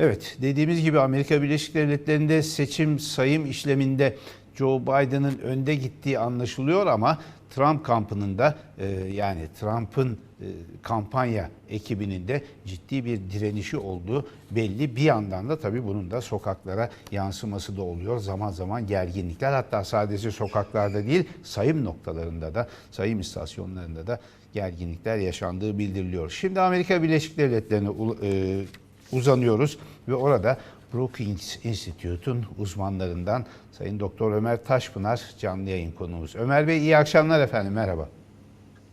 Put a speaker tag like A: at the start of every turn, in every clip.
A: Evet, dediğimiz gibi Amerika Birleşik Devletleri'nde seçim sayım işleminde Joe Biden'ın önde gittiği anlaşılıyor ama Trump kampının da e, yani Trump'ın e, kampanya ekibinin de ciddi bir direnişi olduğu belli. Bir yandan da tabii bunun da sokaklara yansıması da oluyor. Zaman zaman gerginlikler hatta sadece sokaklarda değil sayım noktalarında da sayım istasyonlarında da gerginlikler yaşandığı bildiriliyor. Şimdi Amerika Birleşik Devletleri'ne e, uzanıyoruz ve orada Brookings Institute'un uzmanlarından Sayın Doktor Ömer Taşpınar canlı yayın konuğumuz. Ömer Bey iyi akşamlar efendim merhaba.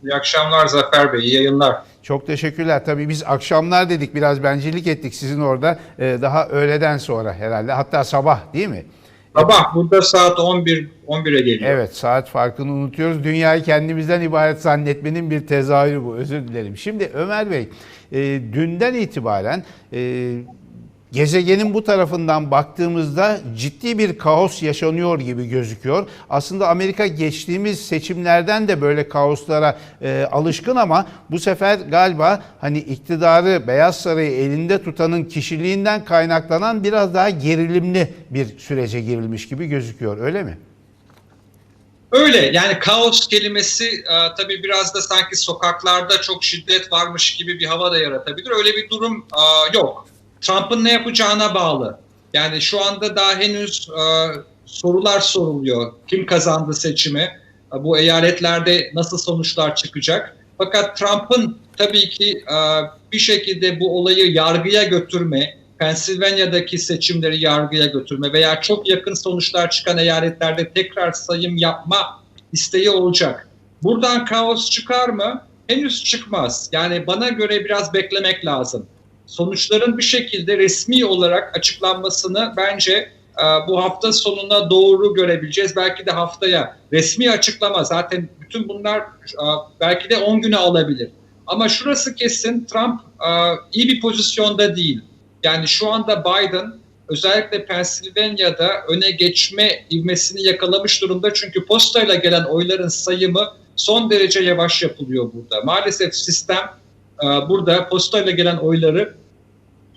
B: İyi akşamlar Zafer Bey, iyi yayınlar.
A: Çok teşekkürler. Tabii biz akşamlar dedik biraz bencillik ettik sizin orada Ee, daha öğleden sonra herhalde hatta sabah değil mi?
B: Sabah burada saat 11 11'e geliyor.
A: Evet saat farkını unutuyoruz. Dünyayı kendimizden ibaret zannetmenin bir tezahürü bu. Özür dilerim. Şimdi Ömer Bey e, dünden itibaren e, gezegenin bu tarafından baktığımızda ciddi bir kaos yaşanıyor gibi gözüküyor. Aslında Amerika geçtiğimiz seçimlerden de böyle kaoslara e, alışkın ama bu sefer galiba hani iktidarı Beyaz Sarayı elinde tutanın kişiliğinden kaynaklanan biraz daha gerilimli bir sürece girilmiş gibi gözüküyor. Öyle mi?
B: Öyle yani kaos kelimesi e, tabii biraz da sanki sokaklarda çok şiddet varmış gibi bir hava da yaratabilir. Öyle bir durum e, yok. Trump'ın ne yapacağına bağlı. Yani şu anda daha henüz e, sorular soruluyor. Kim kazandı seçimi? E, bu eyaletlerde nasıl sonuçlar çıkacak? Fakat Trump'ın tabii ki e, bir şekilde bu olayı yargıya götürme, Pennsylvania'daki seçimleri yargıya götürme veya çok yakın sonuçlar çıkan eyaletlerde tekrar sayım yapma isteği olacak. Buradan kaos çıkar mı? Henüz çıkmaz. Yani bana göre biraz beklemek lazım. Sonuçların bir şekilde resmi olarak açıklanmasını bence e, bu hafta sonuna doğru görebileceğiz. Belki de haftaya resmi açıklama zaten bütün bunlar e, belki de 10 güne alabilir. Ama şurası kesin Trump e, iyi bir pozisyonda değil. Yani şu anda Biden özellikle Pennsylvania'da öne geçme ivmesini yakalamış durumda. Çünkü postayla gelen oyların sayımı son derece yavaş yapılıyor burada. Maalesef sistem burada postayla gelen oyları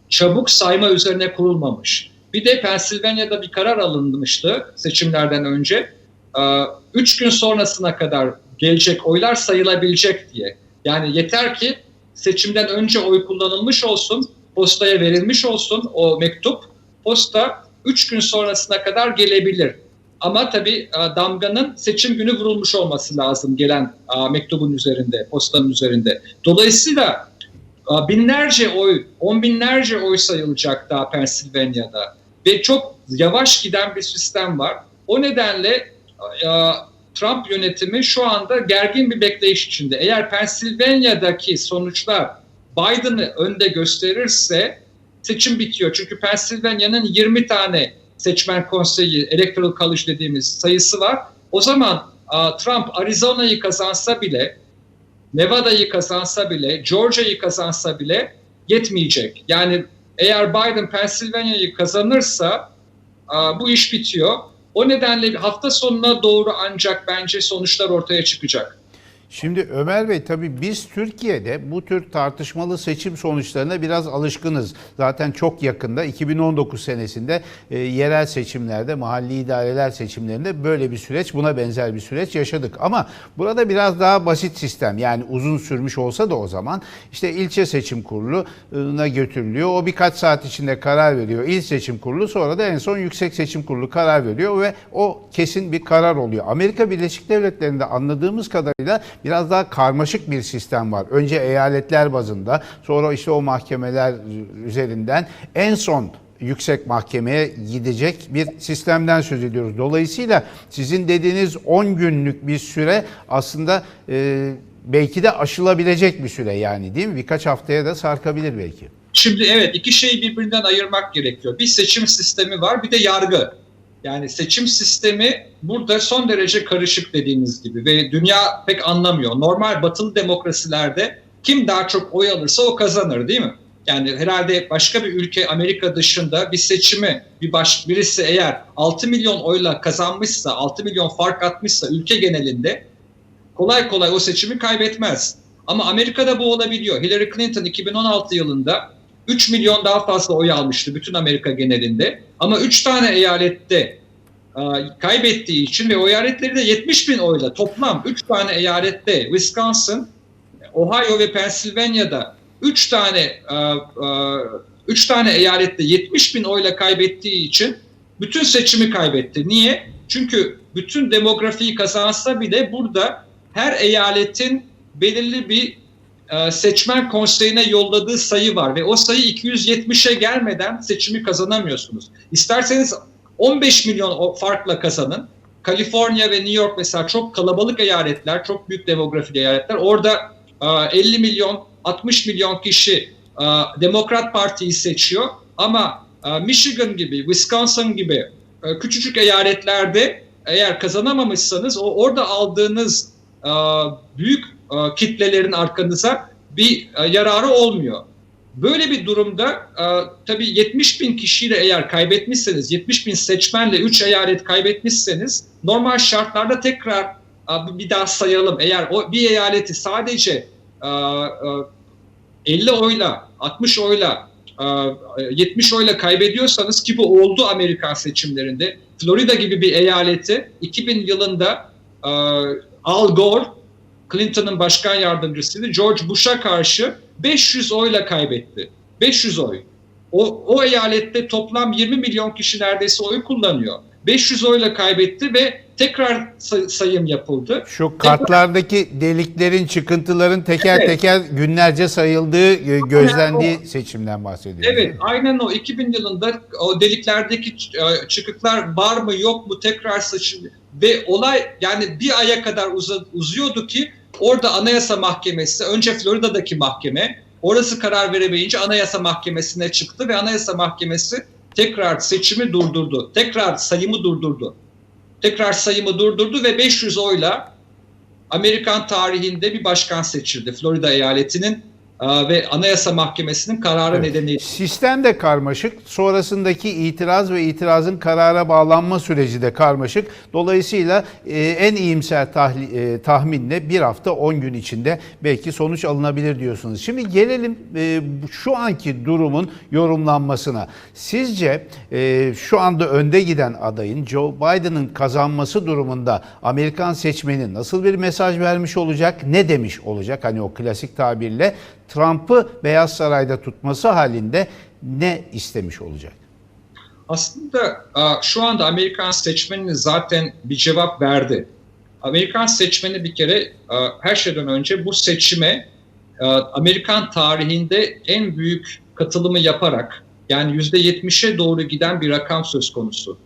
B: çabuk sayma üzerine kurulmamış. Bir de Pennsylvania'da bir karar alınmıştı seçimlerden önce. E, Üç gün sonrasına kadar gelecek oylar sayılabilecek diye. Yani yeter ki seçimden önce oy kullanılmış olsun, postaya verilmiş olsun o mektup. Posta 3 gün sonrasına kadar gelebilir. Ama tabii e, damganın seçim günü vurulmuş olması lazım gelen e, mektubun üzerinde, postanın üzerinde. Dolayısıyla e, binlerce oy, on binlerce oy sayılacak daha Pennsylvania'da. Ve çok yavaş giden bir sistem var. O nedenle Trump yönetimi şu anda gergin bir bekleyiş içinde. Eğer Pennsylvania'daki sonuçlar Biden'ı önde gösterirse seçim bitiyor. Çünkü Pennsylvania'nın 20 tane seçmen konseyi, electoral college dediğimiz sayısı var. O zaman Trump Arizona'yı kazansa bile, Nevada'yı kazansa bile, Georgia'yı kazansa bile yetmeyecek. Yani eğer Biden Pennsylvania'yı kazanırsa bu iş bitiyor. O nedenle hafta sonuna doğru ancak bence sonuçlar ortaya çıkacak.
A: Şimdi Ömer Bey tabii biz Türkiye'de bu tür tartışmalı seçim sonuçlarına biraz alışkınız. Zaten çok yakında 2019 senesinde e, yerel seçimlerde, mahalli idareler seçimlerinde böyle bir süreç, buna benzer bir süreç yaşadık. Ama burada biraz daha basit sistem yani uzun sürmüş olsa da o zaman işte ilçe seçim kuruluna götürülüyor. O birkaç saat içinde karar veriyor. İl seçim kurulu sonra da en son yüksek seçim kurulu karar veriyor ve o kesin bir karar oluyor. Amerika Birleşik Devletleri'nde anladığımız kadarıyla biraz daha karmaşık bir sistem var. Önce eyaletler bazında, sonra işte o mahkemeler üzerinden en son yüksek mahkemeye gidecek bir sistemden söz ediyoruz. Dolayısıyla sizin dediğiniz 10 günlük bir süre aslında e, belki de aşılabilecek bir süre yani değil mi? Birkaç haftaya da sarkabilir belki.
B: Şimdi evet iki şeyi birbirinden ayırmak gerekiyor. Bir seçim sistemi var bir de yargı. Yani seçim sistemi burada son derece karışık dediğiniz gibi ve dünya pek anlamıyor. Normal batılı demokrasilerde kim daha çok oy alırsa o kazanır değil mi? Yani herhalde başka bir ülke Amerika dışında bir seçimi bir baş, birisi eğer 6 milyon oyla kazanmışsa, 6 milyon fark atmışsa ülke genelinde kolay kolay o seçimi kaybetmez. Ama Amerika'da bu olabiliyor. Hillary Clinton 2016 yılında 3 milyon daha fazla oy almıştı bütün Amerika genelinde. Ama 3 tane eyalette e, kaybettiği için ve o eyaletleri de 70 bin oyla toplam 3 tane eyalette Wisconsin, Ohio ve Pennsylvania'da 3 tane 3 tane eyalette 70 bin oyla kaybettiği için bütün seçimi kaybetti. Niye? Çünkü bütün demografiyi kazansa bile burada her eyaletin belirli bir e, seçmen konseyine yolladığı sayı var ve o sayı 270'e gelmeden seçimi kazanamıyorsunuz. İsterseniz 15 milyon farkla kazanın. Kaliforniya ve New York mesela çok kalabalık eyaletler, çok büyük demografik eyaletler. Orada e, 50 milyon, 60 milyon kişi e, Demokrat Parti'yi seçiyor ama e, Michigan gibi, Wisconsin gibi e, küçücük eyaletlerde eğer kazanamamışsanız o orada aldığınız e, büyük e, kitlelerin arkanıza bir e, yararı olmuyor. Böyle bir durumda e, tabii 70 bin kişiyle eğer kaybetmişseniz, 70 bin seçmenle 3 eyalet kaybetmişseniz normal şartlarda tekrar e, bir daha sayalım. Eğer o bir eyaleti sadece e, e, 50 oyla, 60 oyla, e, 70 oyla kaybediyorsanız ki bu oldu Amerikan seçimlerinde. Florida gibi bir eyaleti 2000 yılında Al Gore Clinton'ın başkan yardımcısıydı. George Bush'a karşı 500 oyla kaybetti. 500 oy. O, o eyalette toplam 20 milyon kişi neredeyse oy kullanıyor. 500 oyla kaybetti ve tekrar say- sayım yapıldı.
A: Şu kartlardaki deliklerin, çıkıntıların teker
B: Evet.
A: teker günlerce sayıldığı, gözlendiği seçimden bahsediyoruz.
B: Evet, aynen o 2000 yılında o deliklerdeki e, çıkıklar var mı yok mu tekrar seçim ve olay yani bir aya kadar uza- uzuyordu ki orada Anayasa Mahkemesi, önce Florida'daki mahkeme, orası karar veremeyince Anayasa Mahkemesi'ne çıktı ve Anayasa Mahkemesi tekrar seçimi durdurdu. Tekrar sayımı durdurdu. Tekrar sayımı durdurdu ve 500 oyla Amerikan tarihinde bir başkan seçildi. Florida eyaletinin ve Anayasa Mahkemesi'nin kararı
A: Evet.
B: nedeniyle.
A: Sistem de karmaşık. Sonrasındaki itiraz ve itirazın karara bağlanma süreci de karmaşık. Dolayısıyla e, en iyimser tahli- e, tahminle bir hafta 10 gün içinde belki sonuç alınabilir diyorsunuz. Şimdi gelelim e, şu anki durumun yorumlanmasına. Sizce e, şu anda önde giden adayın Joe Biden'ın kazanması durumunda Amerikan seçmeni nasıl bir mesaj vermiş olacak? Ne demiş olacak? Hani o klasik tabirle Trump'ı Beyaz Saray'da tutması halinde ne istemiş olacak?
B: Aslında şu anda Amerikan seçmeni zaten bir cevap verdi. Amerikan seçmeni bir kere her şeyden önce bu seçime Amerikan tarihinde en büyük katılımı yaparak yani %70'e doğru giden bir rakam söz konusu.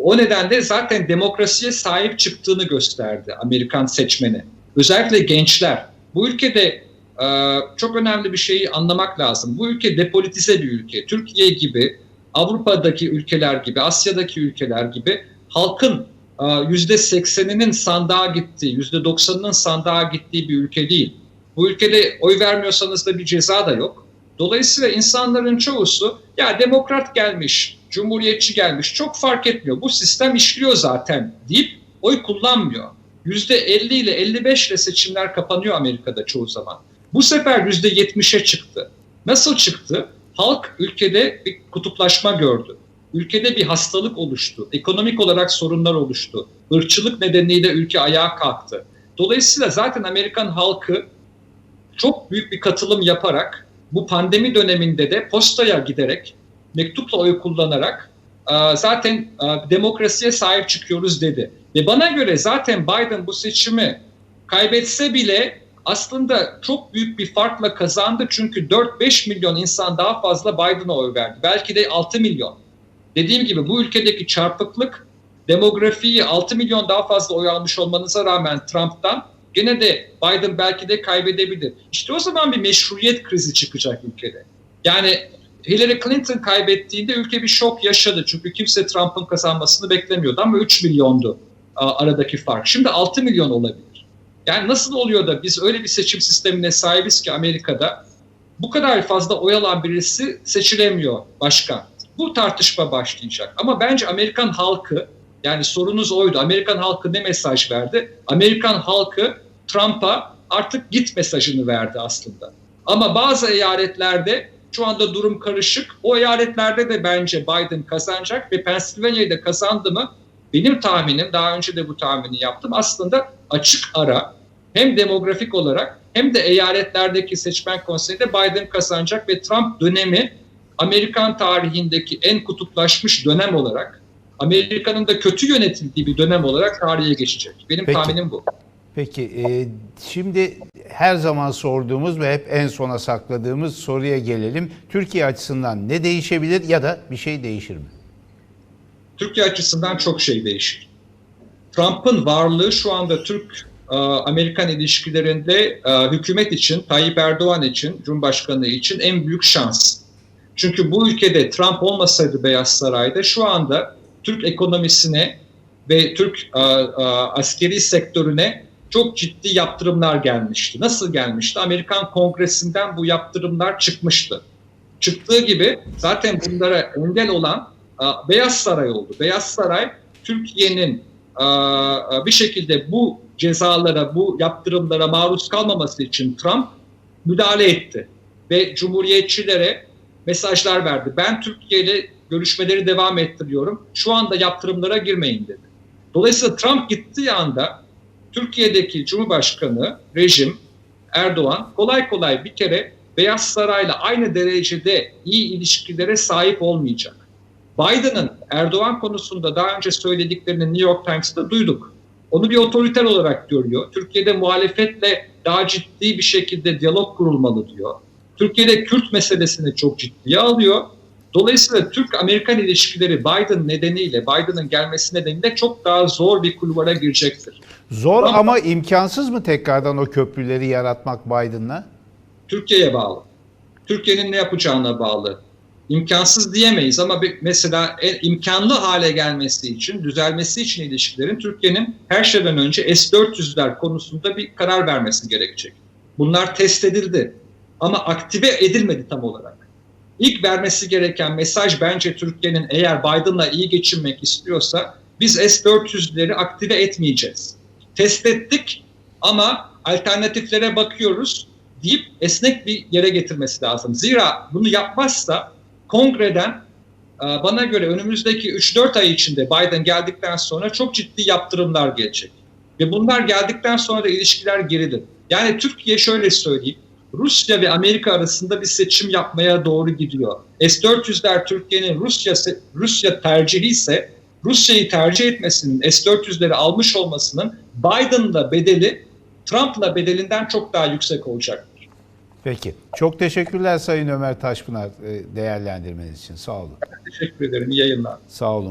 B: O nedenle zaten demokrasiye sahip çıktığını gösterdi Amerikan seçmeni. Özellikle gençler. Bu ülkede e, çok önemli bir şeyi anlamak lazım. Bu ülke depolitize bir ülke. Türkiye gibi, Avrupa'daki ülkeler gibi, Asya'daki ülkeler gibi halkın e, yüzde sekseninin sandığa gittiği, yüzde doksanının sandığa gittiği bir ülke değil. Bu ülkede oy vermiyorsanız da bir ceza da yok. Dolayısıyla insanların çoğusu ya demokrat gelmiş, cumhuriyetçi gelmiş çok fark etmiyor. Bu sistem işliyor zaten deyip oy kullanmıyor. %50 ile 55 ile seçimler kapanıyor Amerika'da çoğu zaman. Bu sefer %70'e çıktı. Nasıl çıktı? Halk ülkede bir kutuplaşma gördü. Ülkede bir hastalık oluştu. Ekonomik olarak sorunlar oluştu. Irkçılık nedeniyle ülke ayağa kalktı. Dolayısıyla zaten Amerikan halkı çok büyük bir katılım yaparak bu pandemi döneminde de postaya giderek mektupla oy kullanarak zaten demokrasiye sahip çıkıyoruz dedi. Ve bana göre zaten Biden bu seçimi kaybetse bile aslında çok büyük bir farkla kazandı. Çünkü 4-5 milyon insan daha fazla Biden'a oy verdi. Belki de 6 milyon. Dediğim gibi bu ülkedeki çarpıklık demografiyi 6 milyon daha fazla oy almış olmanıza rağmen Trump'tan gene de Biden belki de kaybedebilir. İşte o zaman bir meşruiyet krizi çıkacak ülkede. Yani Hillary Clinton kaybettiğinde ülke bir şok yaşadı. Çünkü kimse Trump'ın kazanmasını beklemiyordu ama 3 milyondu aradaki fark. Şimdi 6 milyon olabilir. Yani nasıl oluyor da biz öyle bir seçim sistemine sahibiz ki Amerika'da bu kadar fazla oy alan birisi seçilemiyor başkan. Bu tartışma başlayacak. Ama bence Amerikan halkı yani sorunuz oydu. Amerikan halkı ne mesaj verdi? Amerikan halkı Trump'a artık git mesajını verdi aslında. Ama bazı eyaletlerde Şu anda durum karışık. O eyaletlerde de bence Biden kazanacak ve Pennsylvania'yı da kazandı mı benim tahminim, daha önce de bu tahmini yaptım. Aslında açık ara hem demografik olarak hem de eyaletlerdeki seçmen konseyinde Biden kazanacak ve Trump dönemi Amerikan tarihindeki en kutuplaşmış dönem olarak Amerika'nın da kötü yönetildiği bir dönem olarak tarihe geçecek. Benim
A: Peki.
B: tahminim bu.
A: Peki e, şimdi her zaman sorduğumuz ve hep en sona sakladığımız soruya gelelim. Türkiye açısından ne değişebilir ya da bir şey değişir mi?
B: Türkiye açısından çok şey değişir. Trump'ın varlığı şu anda Türk-Amerikan ilişkilerinde e, hükümet için, Tayyip Erdoğan için, Cumhurbaşkanı için en büyük şans. Çünkü bu ülkede Trump olmasaydı Beyaz Saray'da şu anda Türk ekonomisine ve Türk e, e, askeri sektörüne çok ciddi yaptırımlar gelmişti. Nasıl gelmişti? Amerikan Kongresi'nden bu yaptırımlar çıkmıştı. Çıktığı gibi zaten bunlara engel olan e, Beyaz Saray oldu. Beyaz Saray Türkiye'nin e, bir şekilde bu cezalara, bu yaptırımlara maruz kalmaması için Trump müdahale etti. Ve cumhuriyetçilere mesajlar verdi. Ben Türkiye ile görüşmeleri devam ettiriyorum. Şu anda yaptırımlara girmeyin dedi. Dolayısıyla Trump gittiği anda Türkiye'deki Cumhurbaşkanı, rejim, Erdoğan kolay kolay bir kere Beyaz Saray'la aynı derecede iyi ilişkilere sahip olmayacak. Biden'ın Erdoğan konusunda daha önce söylediklerini New York Times'ta duyduk. Onu bir otoriter olarak görüyor. Türkiye'de muhalefetle daha ciddi bir şekilde diyalog kurulmalı diyor. Türkiye'de Kürt meselesini çok ciddiye alıyor. Dolayısıyla Türk-Amerikan ilişkileri Biden nedeniyle, Biden'ın gelmesi nedeniyle çok daha zor bir kulvara girecektir.
A: Zor
B: Ama-
A: ama imkansız mı tekrardan o köprüleri yaratmak Biden'la?
B: Türkiye'ye bağlı. Türkiye'nin ne yapacağına bağlı. İmkansız diyemeyiz ama bir, mesela en imkanlı hale gelmesi için, düzelmesi için ilişkilerin Türkiye'nin her şeyden önce S-400'ler konusunda bir karar vermesi gerekecek. Bunlar test edildi ama aktive edilmedi tam olarak. İlk vermesi gereken mesaj bence Türkiye'nin eğer Biden'la iyi geçinmek istiyorsa biz S-400'leri aktive etmeyeceğiz. Test ettik ama alternatiflere bakıyoruz deyip esnek bir yere getirmesi lazım. Zira bunu yapmazsa kongreden e, bana göre önümüzdeki 3-4 ay içinde Biden geldikten sonra çok ciddi yaptırımlar gelecek. Ve bunlar geldikten sonra da ilişkiler gerilir. Yani Türkiye şöyle söyleyeyim. Rusya ve Amerika arasında bir seçim yapmaya doğru gidiyor. S-400'ler Türkiye'nin Rusya Rusya tercihi ise Rusya'yı tercih etmesinin, S-400'leri almış olmasının Biden'la bedeli Trump'la bedelinden çok daha yüksek olacak.
A: Peki. Çok teşekkürler Sayın Ömer Taşpınar e, değerlendirmeniz için. Sağ olun.
B: Teşekkür ederim. İyi yayınlar.
A: Sağ olun.